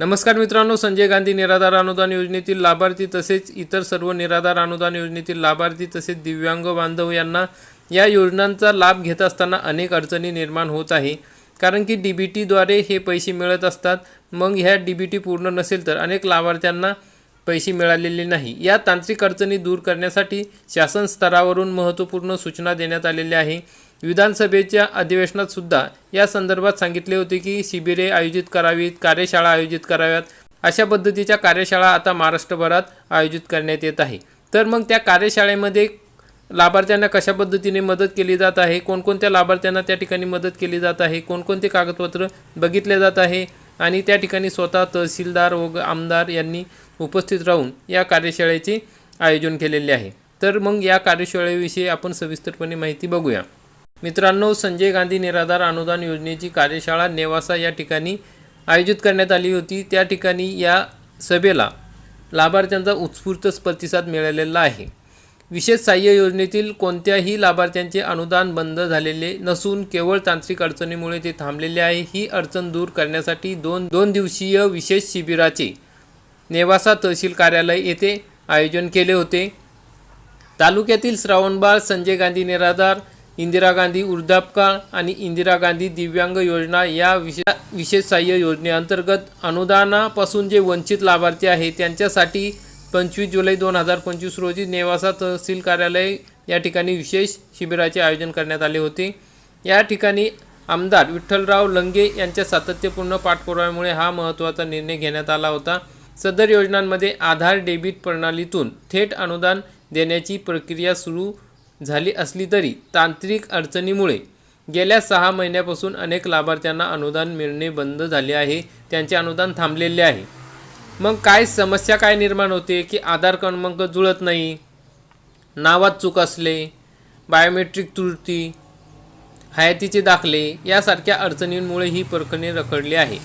नमस्कार मित्रांनो संजय गांधी निराधार अनुदान योजनेतील लाभार्थी तसेच इतर सर्व निराधार अनुदान योजनेतील लाभार्थी तसेच दिव्यांग बांधव यांना या योजनांचा लाभ घेत असताना अनेक अडचणी निर्माण होत आहे. कारण की डी बी टीद्वारे हे पैसे मिळत असतात. मग ह्या डी बी टी पूर्ण नसेल तर अनेक लाभार्थ्यांना पैसे मिळालेले नाही. या तांत्रिक अडचणी दूर करण्यासाठी शासन स्तरावरून महत्त्वपूर्ण सूचना देण्यात आलेल्या आहे. विधानसभेच्या अधिवेशनात सुद्धा या संदर्भात सांगितले होते की शिबिरे आयोजित करावीत कार्यशाळा आयोजित कराव्यात. अशा पद्धतीच्या कार्यशाळा आता महाराष्ट्रभरात आयोजित करण्यात येत आहे. तर मग त्या कार्यशाळेमध्ये लाभार्थ्यांना कशा पद्धतीने मदत केली जात आहे? कोणकोणत्या लाभार्थ्यांना त्या ठिकाणी मदत केली जात आहे? कोणकोणते कागदपत्र बघितले जात आहे? आणि त्या ठिकाणी स्वतः तहसीलदार व आमदार यांनी उपस्थित राहून या कार्यशाळेचे आयोजन केलेले आहे. तर मग या कार्यशाळेविषयी आपण सविस्तरपणे माहिती बघूया. मित्रांनो संजय गांधी निराधार अनुदान योजनेची कार्यशाळा नेवासा या ठिकाणी आयोजित करण्यात आली होती. त्या ठिकाणी या सभेला लाभार्थ्यांचा उत्स्फूर्त प्रतिसाद मिळालेला आहे. विशेष सहाय्य योजनेतील कोणत्याही लाभार्थ्यांचे अनुदान बंद झालेले नसून केवळ तांत्रिक अडचणीमुळे ते थांबलेले आहे. ही अडचण दूर करण्यासाठी दोन दोन दिवसीय विशेष शिबिराचे नेवासा तहसील कार्यालय येथे आयोजन केले होते. तालुक्यातील श्रावणबाळ संजय गांधी निराधार इंदिरा गांधी वृद्धापकाळ आणि इंदिरा गांधी दिव्यांग योजना या विशेष विशेष सहाय्य योजनेअंतर्गत अनुदानापासून जे वंचित लाभार्थी आहे त्यांच्यासाठी पंचवीस जुलै दोन हजार पंचवीस रोजी नेवासा तहसील कार्यालय या ठिकाणी विशेष शिबिराचे आयोजन करण्यात आले होते. या ठिकाणी आमदार विठ्ठलराव लंगे यांच्या सातत्यपूर्ण पाठपुराव्यामुळे हा महत्त्वाचा निर्णय घेण्यात आला होता. सदर योजनांमध्ये आधार डेबिट प्रणालीतून थेट अनुदान देण्याची प्रक्रिया सुरू झाली असली तरी तांत्रिक अडचणीमुळे गेल्या सहा महिन्यापासून अनेक लाभार्थ्यांना अनुदान मिळणे बंद झाले आहे. त्यांचे अनुदान थांबलेले आहे. मग काय समस्या काय निर्माण होते की आधार क्रमांक जुळत नाही? नावात चूक असले बायोमेट्रिक त्रुटी हयातीचे दाखले यासारख्या अडचणींमुळे ही प्रकरणे रखडली आहे.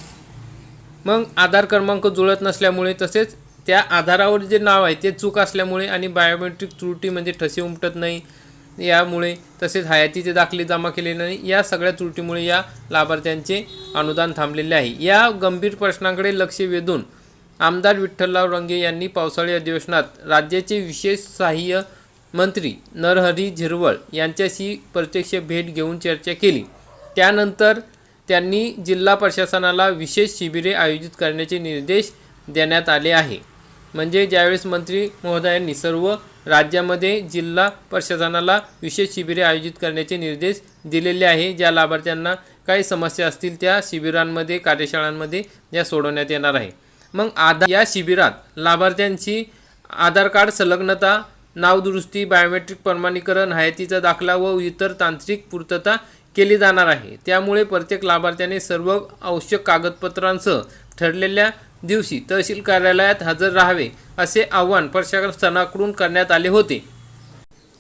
मग आधार क्रमांक जुळत नसल्यामुळे तसेच त्या आधारावर जे नाव आहे ते चूक असल्यामुळे आणि बायोमेट्रिक त्रुटी म्हणजे ठसे उमटत नाही यामुळे तसेच हयातीचे दाखले जमा केले नाही या सगळ्या त्रुटीमुळे या लाभार्थ्यांचे अनुदान थांबलेले आहे. या गंभीर प्रश्नाकडे लक्ष वेधून आमदार विठ्ठलराव रंगे यांनी पावसाळी अधिवेशनात राज्याचे विशेष सहाय्य मंत्री नरहरी झिरवळ यांच्याशी प्रत्यक्ष भेट घेऊन चर्चा केली. त्यानंतर त्यांनी जिल्हा प्रशासनाला विशेष शिबिरे आयोजित करण्याचे निर्देश देण्यात आले आहे. म्हणजे ज्यावेळेस मंत्री महोदयांनी सर्व राज्यामध्ये जिल्हा प्रशासनाला विशेष शिबिरे आयोजित करण्याचे निर्देश दिलेले आहे. ज्या लाभार्थ्यांना काही समस्या असतील त्या शिबिरांमध्ये कार्यशाळांमध्ये या सोडवण्यात येणार आहे. मग आधार या शिबिरात लाभार्थ्यांची आधार कार्ड संलग्नता नावदुरुस्ती बायोमेट्रिक प्रमाणीकरण हयातीचा दाखला व इतर तांत्रिक पूर्तता केली जाणार आहे. त्यामुळे प्रत्येक लाभार्थ्याने सर्व आवश्यक कागदपत्रांसह ठरलेल्या दिवशी तहसील कार्यालयात हजर राहावे असे आवाहन प्रशासनाकडून करण्यात आले होते.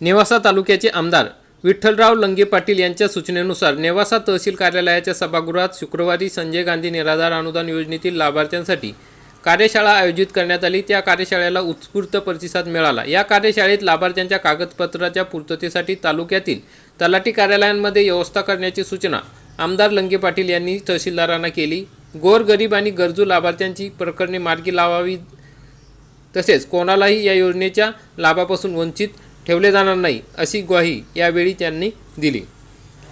नेवासा तालुक्याचे आमदार विठ्ठलराव लंगे पाटील यांच्या सूचनेनुसार नेवासा तहसील कार्यालयाच्या सभागृहात शुक्रवारी संजय गांधी निराधार अनुदान योजनेतील लाभार्थ्यांसाठी कार्यशाळा आयोजित करण्यात आली. त्या कार्यशाळेला उत्स्फूर्त प्रतिसाद मिळाला. या कार्यशाळेत लाभार्थ्यांच्या कागदपत्राच्या पूर्ततेसाठी तालुक्यातील तलाठी कार्यालयांमध्ये व्यवस्था करण्याची सूचना आमदार लंगे पाटील यांनी तहसीलदारांना केली. गोरगरीब आणि गरजू लाभार्थ्यांची प्रकरणे मार्गी लावावी. तसेच कोणालाही या योजनेच्या लाभापासून वंचित ठेवले जाणार नाही अशी ग्वाही यावेळी त्यांनी दिली.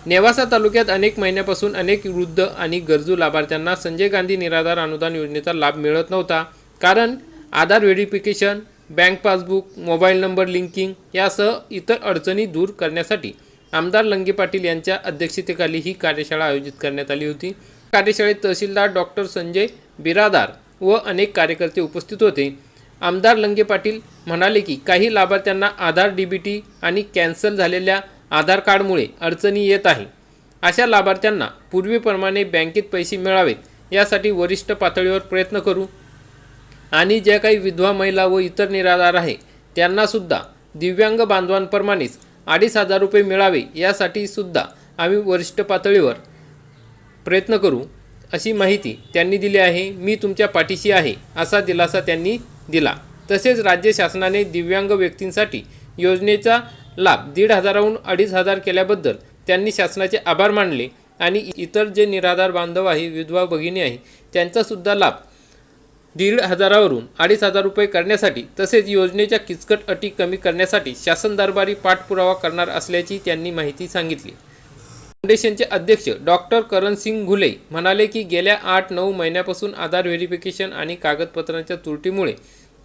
नेवासा तालुक्यात अनेक महिन्यापासून अनेक वृद्ध आणि गरजू लाभार्थ्यांना संजय गांधी निराधार अनुदान योजनेचा लाभ मिळत नव्हता. कारण Aadhaar verification bank passbook mobile number linking यासह इतर अडचणी दूर करण्यासाठी आमदार लंगे पाटील यांच्या अध्यक्षतेखाली ही कार्यशाळा आयोजित करण्यात आली होती. कार्यशाळेत तहसीलदार डॉक्टर संजय बिरादार व अनेक कार्यकर्ते उपस्थित होते. आमदार लंगे पाटील म्हणाले की काही लाभार्थ्यांना आधार डी बी टी आणि कॅन्सल झालेल्या आधार कार्डमुळे अडचणी येत आहे. अशा लाभार्थ्यांना पूर्वीप्रमाणे बँकेत पैसे मिळावेत यासाठी वरिष्ठ पातळीवर प्रयत्न करू. आणि ज्या काही विधवा महिला व इतर निराधार आहे त्यांनासुद्धा दिव्यांग बांधवांप्रमाणेच अडीच हजार रुपये मिळावे यासाठी सुद्धा आम्ही वरिष्ठ पातळीवर प्रयत्न करू अशी माहिती त्यांनी दिली आहे मी तुमच्या पाठीशी आहे असा दिलासा त्यांनी दिला. तसेच राज्य शासनाने दिव्यांग व्यक्तींसाठी योजनेचा लाभ दीड हजाराहून अडीच हजार केल्याबद्दल त्यांनी शासनाचे आभार मानले आणि इतर जे निराधार बांधव आहे विधवा भगिनी आहे त्यांचासुद्धा लाभ दीड हजारावरून अडीच हजार रुपये करण्यासाठी तसेच योजनेच्या किचकट अटी कमी करण्यासाठी शासन दरबारी पाठपुरावा करणार असल्याची त्यांनी माहिती सांगितली. फाउंडेशनचे अध्यक्ष डॉक्टर करण सिंग घुले म्हणाले की गेल्या आठ नऊ महिन्यापासून आधार व्हेरिफिकेशन आणि कागदपत्रांच्या त्रुटीमुळे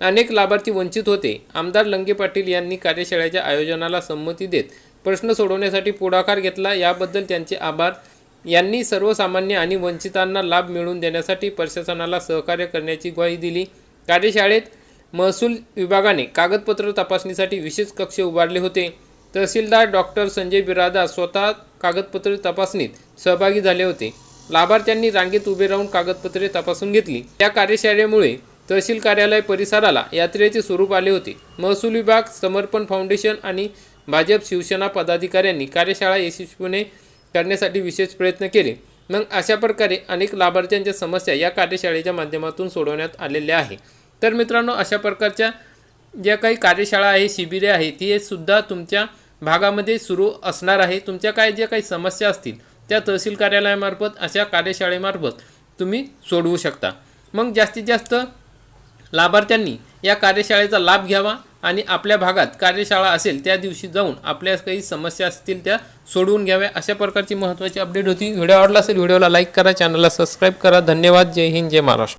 अनेक लाभार्थी वंचित होते. आमदार लंगे पाटील यांनी कार्यशाळेच्या आयोजनाला संमती देत प्रश्न सोडवण्यासाठी पुढाकार घेतला. याबद्दल त्यांचे आभार. यांनी सर्वसामान्य आणि वंचितांना लाभ मिळवून देण्यासाठी प्रशासनाला सहकार्य करण्याची ग्वाही दिली. कार्यशाळेत महसूल विभागाने कागदपत्र तपासणीसाठी विशेष कक्ष उभारले होते. तहसीलदार डॉक्टर संजय बिरादा स्वतः कागदपत्रे तपासणीत सहभागी झाले होते. लाभार्थ्यांनी रांगेत उभे राहून कागदपत्रे तपासून घेतली. या कार्यशाळेमुळे तहसील कार्यालय परिसराला यात्रेचे स्वरूप आले होते. महसूल विभाग समर्पण फाउंडेशन आणि भाजप शिवसेना पदाधिकाऱ्यांनी कार्यशाळा यशस्वीपणे करण्यासाठी विशेष प्रयत्न केले. मग अशा प्रकारे अनेक लाभार्थ्यांच्या समस्या या कार्यशाळेच्या माध्यमातून सोडवण्यात आलेल्या आहे तर मित्रांनो अशा प्रकारच्या ज्या काही कार्यशाळा आहे शिबिरे आहे ती सुद्धा तुमच्या भागामध्ये सुरू असणार आहे. तुमच्या काय ज्या काही समस्या असतील त्या तहसील कार्यालयामार्फत अशा कार्यशाळेमार्फत तुम्ही सोडवू शकता. मग जास्तीत जास्त लाभार्थ्यांनी या कार्यशाळेचा लाभ घ्यावा आणि आपल्या भागात कार्यशाळा असेल त्या दिवशी जाऊन आपल्या काही समस्या असतील त्या सोडवून घ्याव्या. अशा प्रकारची महत्त्वाची अपडेट होती. व्हिडिओ आवडला असेल व्हिडिओला लाईक करा चॅनलला सबस्क्राईब करा. धन्यवाद. जय हिंद जय महाराष्ट्र.